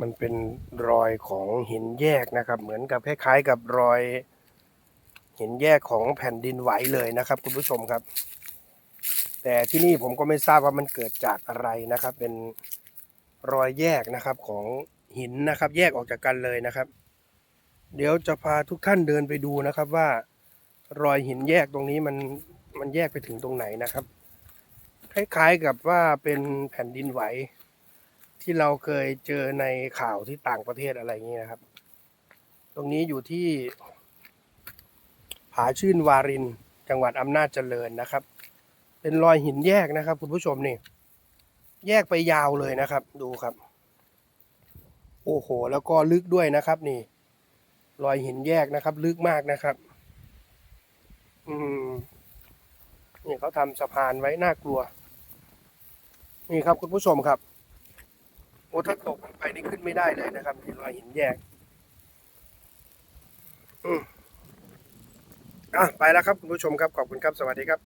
มันเป็นรอยของหินแยกนะครับ เหมือนกับคล้ายๆกับรอยหินแยกของแผ่นดินไหวเลยนะครับ คุณผู้ชมครับ แต่ที่นี่ผมก็ไม่ทราบว่ามันเกิดจากอะไรนะครับ เป็นรอยแยกนะครับของหินนะครับ แยกออกจากกันเลยนะครับ เดี๋ยวจะพาทุกท่านเดินไปดูนะครับว่า รอยหินแยกตรงนี้มันมันแยกไปถึงตรงไหนนะครับ คล้ายๆกับว่าเป็นแผ่นดินไหว ที่เราเคยเจอในข่าวที่ต่างประเทศอะไรเงี้ยครับ ตรงนี้อยู่ที่ผาชื่นวารินจังหวัดอำนาจเจริญนะครับ เป็นรอยหินแยกนะครับ คุณผู้ชมนี่แยกไปยาวเลยนะครับ ดูครับ โอ้โห แล้วก็ลึกด้วยนะครับนี่ รอยหินแยกนะครับ ลึกมากนะครับ อืมนี่เขาทำสะพานไว้น่ากลัว นี่ครับคุณผู้ชมครับ อ้ถ้าตกลงไปนี่ขึ้นไม่ได้เลยนะครับที่รอยหินแยกอืมอะไปแล้วครับคุณผู้ชมครับ ขอบคุณครับ สวัสดีครับ